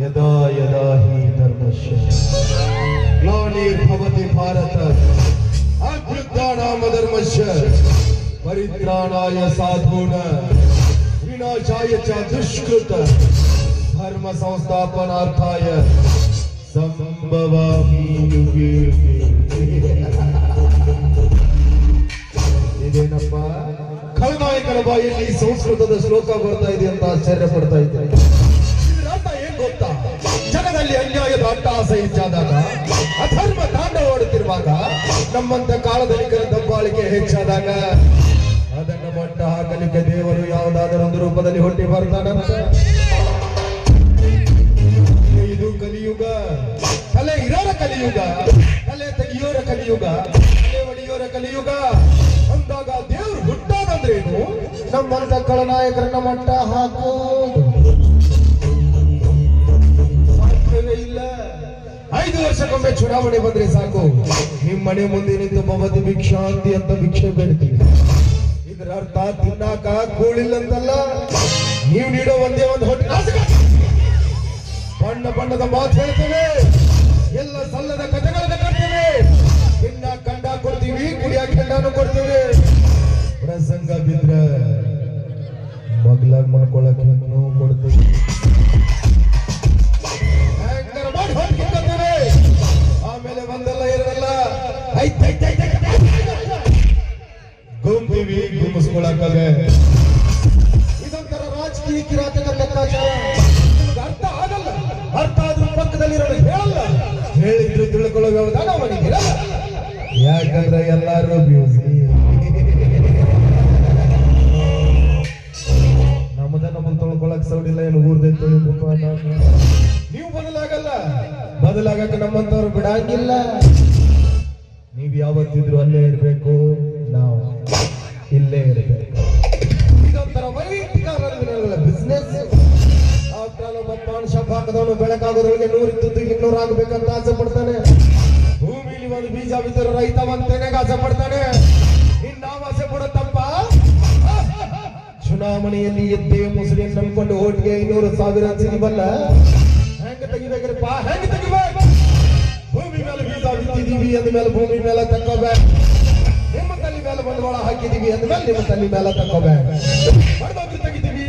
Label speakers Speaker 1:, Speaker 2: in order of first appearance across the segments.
Speaker 1: यदा यदा हि धर्मस्य ग्लानिर्भवति भारत अभ्युत्थानामधर्मस्य परित्राणाय साधून विनाशाय च दुष्कृत धर्मसंस्थापनार्थाय सम्भवामि युगे युगे ಬಾಯಲ್ಲಿ ಸಂಸ್ಕೃತದ ಶ್ಲೋಕ ಬರ್ತಾ ಇದೆ ಅಂತ ಆಶ್ಚರ್ಯ ಪಡ್ತಾ ಇದ್ದೆ ಏನ್ ಗೊತ್ತಾ? ಜನರಲ್ಲಿ ಅನ್ಯಾಯದ ಅಟ್ಟಹಾಸ ಹೆಚ್ಚಾದಾಗ, ಅಧರ್ಮ ತಾಂಡವಾಡುತ್ತಿರುವಾಗ, ನಮ್ಮಂತ ಕಾಲದಲ್ಲಿ ದಬ್ಬಾಳಿಕೆ ಹೆಚ್ಚಾದಾಗ, ಅದನ್ನ ಮಟ್ಟ ಹಾಕಲಿಕ್ಕೆ ದೇವರು ಯಾವುದಾದರೂ ಒಂದು ರೂಪದಲ್ಲಿ ಹೊಟ್ಟಿ ಬರ್ತಾನಂತ. ಇದು ಕಲಿಯುಗ. ತಲೆ ಇರೋರ ಕಲಿಯುಗ. ತಲೆ ತೆಗಿಯೋರ ಕಲಿಯುಗ. ತಲೆ ಒಡೆಯೋರ ಕಲಿಯುಗ. ಅಂದಾಗ ದೇವ್ರು ಹುಟ್ಟಾದಂದ್ರೇನು ನಮ್ಮಂತ ಕಳನಾಯಕರನ್ನ ಮಟ್ಟ ಹಾಕೋದು ಇಲ್ಲ. ಐದು ವರ್ಷಕ್ಕೊಮ್ಮೆ ಚುನಾವಣೆ ಬಂದ್ರೆ ಸಾಕು. ನಿಮ್ಮ ಮನೆ ಮುಂದೆ ನಿಂತು ಭವತಿ ಭಿಕ್ಷಾಂತಿ ಅಂತ ಭಿಕ್ಷೆ ಬೇಡ್ತೀವಿ. ಇದರ ಅರ್ಥ ತಿನ್ನಾಕ ಕೂಳಿಲ್ಲ ಅಂತಲ್ಲ ನೀವು ನೀಡೋ ಒಂದೇ ಒಂದು ಹೊಟ್ಟೆ ಬಣ್ಣ ಬಣ್ಣದ ಮಾತು ಹೇಳ್ತೇವೆ. ಎಲ್ಲ ಸಲ್ಲದ ಕಥೆಗಳನ್ನ ಕಟ್ತೇವೆ ತಿನ್ನ, ಕಂಡ ಕೊಡ್ತೀವಿ, ಕುಡಿಯ ಕಂಡಾನು ಕೊಡ್ತೇವೆ. ಪ್ರಸಂಗ ಬಿದ್ರ ಮಗ್ಲಾಗ್ ಮಾಡ್ಕೊಳಕ್ ನೋವು ಕೊಡ್ತೀವಿ. ಆಮೇಲೆ ಒಂದಲ್ಲ ಇರಲ್ಲ. ಗುಂಪಿವಿ ಗುಂಬಿಸ್ಕೊಳಕ್ಕಾಗ ಇದೊಂಥರ ರಾಜಕೀಯ ಕಿರಾತಕ ಲೆಕ್ಕಾಚಾರ ಅರ್ಥ ಆಗಲ್ಲ. ಅರ್ಥ ಆದ್ರೂ ಪಕ್ಕದಲ್ಲಿರೋರು ಹೇಳಲ್ಲ. ಹೇಳಿದ್ರು ತಿಳ್ಕೊಳ್ಳೋ ವ್ಯವಧಾನ ಯಾಕಂದ್ರೆ ಎಲ್ಲಾರು ಬ್ಯೂಸಿ ಬದಲಾಗಕ್ಕೆ ನಮ್ಮಂತವ್ರು ಬಿಡಂಗಿಲ್ಲ. ನೀವ್ ಯಾವತ್ತಿದ್ರು ಅಲ್ಲೇ ಇರ್ಬೇಕು. ನಾವು ಇಲ್ಲೇ ಇರಬೇಕು. ಇದೊಂಥರ ವೈಯಕ್ತಿಕ ಬಿಸ್ನೆಸ್ ಒಬ್ಬ ಪಾನ್ ಶಾಪ್ ಹಾಕದವನು ಬೆಳಕಾಗೋದ್ರೊಳಗೆ ನೂರಿದ್ದು ಇನ್ನೂರು ಆಗ್ಬೇಕಂತ ಆಸೆ ಪಡ್ತಾನೆ. ಭೂಮಿಲಿ ಒಂದು ಬೀಜ ಬಿದ್ದರೂ ರೈತ ಬಂತೇನೆ ಆಸೆ ಪಡ್ತಾನೆ. ಇನ್ ನಾವು ಆಸೆ ಪಡುತ್ತಪ್ಪ ಚುನಾವಣೆಯಲ್ಲಿ ಎದ್ದೇ ಮುಸ್ಲಿಮ್ ನಂಬ್ಕೊಂಡು ಓಟ್ಗೆ ಐನೂರು ಸಾವಿರ ಸಿಗಬಲ್ಲ? ಹೆಂಗ ತೆಗಿಬೇಕ್ರಪ್ಪ ಹೆಂಗ ತೆಗಿಬೇಕು ಭೂಮಿ ಮೇಲೆ ಬೀಜ ಬಿತ್ತಿದೀವಿ ಅಂದ ಮೇಲೆ ಭೂಮಿ ಮೇಲೆ ತಕ್ಕೋಬೇಕು ನಿಮ್ಮ ತಲೆ ಮೇಲೆ ಬಂಡವಾಳ ಹಾಕಿದೀವಿ ಅಂದ್ಮೇಲೆ ನಿಮ್ಮ ತಲೆ ಮೇಲೆ ತಕ್ಕೋಬೇಕು ಹೊಡೆದವ್ರು ತೆಗಿತೀವಿ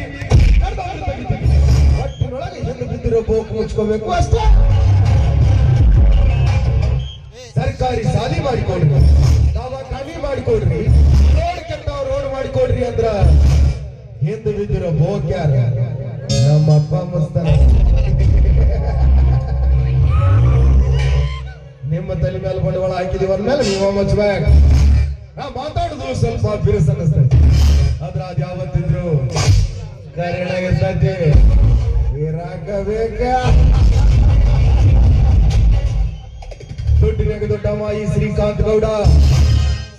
Speaker 1: ಹೊಡೆದವ್ರು ತೆಗಿತೀವಿ ಒಟ್ಟಿನೊಳಗೆ ಹಿಂದೆ ಬಿದ್ದಿರೋ ಬೋಕು ಮುಚ್ಕೋಬೇಕು ಅಷ್ಟೇ ಸರ್ಕಾರಿ ಸಾಲಿ ಮಾಡಿಕೊಡ್ರಿ ದವಾಖಾನಿ ಮಾಡಿಕೊಡ್ರಿ ರೋಡ್ ಕೆಟ್ಟವ್ ರೋಡ್ ಮಾಡಿಕೊಡ್ರಿ ಅಂದ್ರ ಹಿಂದೆ ಬಿದ್ದಿರೋ ಬೋಕ್ ಯಾರ ನಮ್ಮ ಅಪ್ಪ ಮಸ್ತಾನ ಬಂಡವಾಳ ಮೇಲೆ ಮಚ್ಬೇಕು ನಾ ಮಾತಾಡುದು ಸ್ವಲ್ಪ ಬಿರುಸ ಅನ್ನಿಸ್ತೈತಿ ಆದ್ರ ಅದ್ ಯಾವತ್ತಿದ್ರು ಕರೆಣ ಇರ್ತೈತಿ. ಇರಾಕಬೇಕ. ದುಡ್ಡಿನಾಗ ದೊಡ್ಡಮ್ಮ ಈ ಶ್ರೀಕಾಂತ್ ಗೌಡ.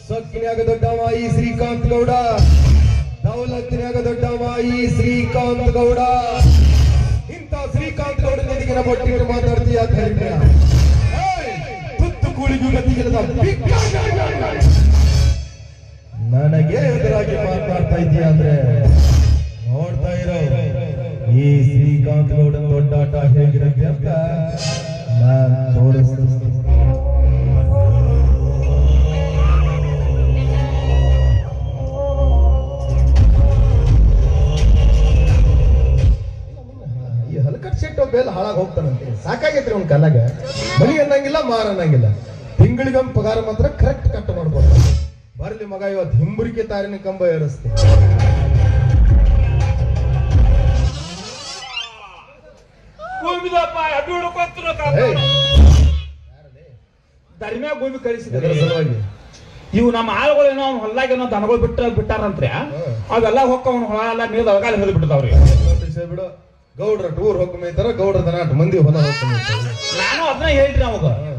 Speaker 1: ಸೊಕ್ಕಿನಾಗ ದೊಡ್ಡಮ್ಮ ಈ ಶ್ರೀಕಾಂತ್ ಗೌಡ. ದೌಲತ್ತಿನಾಗ ದೊಡ್ಡಮ್ಮ ಈ ಶ್ರೀಕಾಂತ್ ಗೌಡ. ಇಂಥ ಶ್ರೀಕಾಂತ್ ಗೌಡ ನಿಧಿಗಿನ ಬೊಟ್ಟಿಟ್ಟು ಮಾತಾಡ್ತೀಯ ಅಂತ ಏಯ್, ಕೂಳಿಗೂ ಗತಿಗಿಲ್ಲದ ನನಗೆ ಎದುರಾಗಿ ಮಾತಾಡ್ತಾ ಇದೀಯ ಅಂದ್ರೆ ನೋಡ್ತಾ ಇರೋ ಈ ಶ್ರೀಕಾಂತ್ ಗೌಡನ್ ದೊಡ್ಡಾಟ ಹೇಗಿರುತ್ತೆ ಅಂತ. ಹಾಳಾಗಿ ಹೋಗ್ತಾನಂತೆ. ಸಾಕಾಗೈತ್ರಿ ಅವ್ನ ಕಾಲಾಗ ಬಲಿ ಅನ್ನಂಗಿಲ್ಲ ಮಾರ ಅನ್ನಂಗಿಲ್ಲ. ತಿಂಗಳಿಗೊಮ್ಮೆ ಪಗಾರ ಮಾತ್ರ ಕರೆಕ್ಟ್ ಕಟ್ ಮಾಡ್ಬೋದು ಬರ್ಲಿ ಮಗ ಇವತ್ತು ಹಿಂಬುರಿಕೆ ತಾರಿನ ಕಂಬ ಏರಿಸ್ತೆ.
Speaker 2: ಧರ್ಮ್ಯಾಗ ಗೋಬಿ ಕಳಿಸಿದ್ರೆ
Speaker 1: ಸಲುವಾಗಿ.
Speaker 2: ಇವು ನಮ್ಮ ಆಳುಗಳು ಏನೋ ಅವ್ನ ಹೊಲ್ದಾಗ ಏನೋ ದನಗಳು ಬಿಟ್ಟ ಬಿಟ್ಟಾರಂತ್ರಿ ಅವೆಲ್ಲ ಹೊಕ್ಕ ಅವ್ನ ಹೊಲ ಎಲ್ಲ ನೀರು ಅವಾಗ ಹಿಡಿದು
Speaker 1: ಬಿಡ್ತಾವ್ರಿ ಬಿಡು. ಗೌಡ್ರ ಟೂರ್ ಹೋಗ್ತಾರ ಗೌಡ್ರ ನಾಟ್ ಮಂದಿ ಹೊಲ ಹೋಗ್ಕೊಂಬೈತಾರ.
Speaker 2: ನಾನು ಅದನ್ನ ಹೇಳ್ರಿ ಅವಾಗ.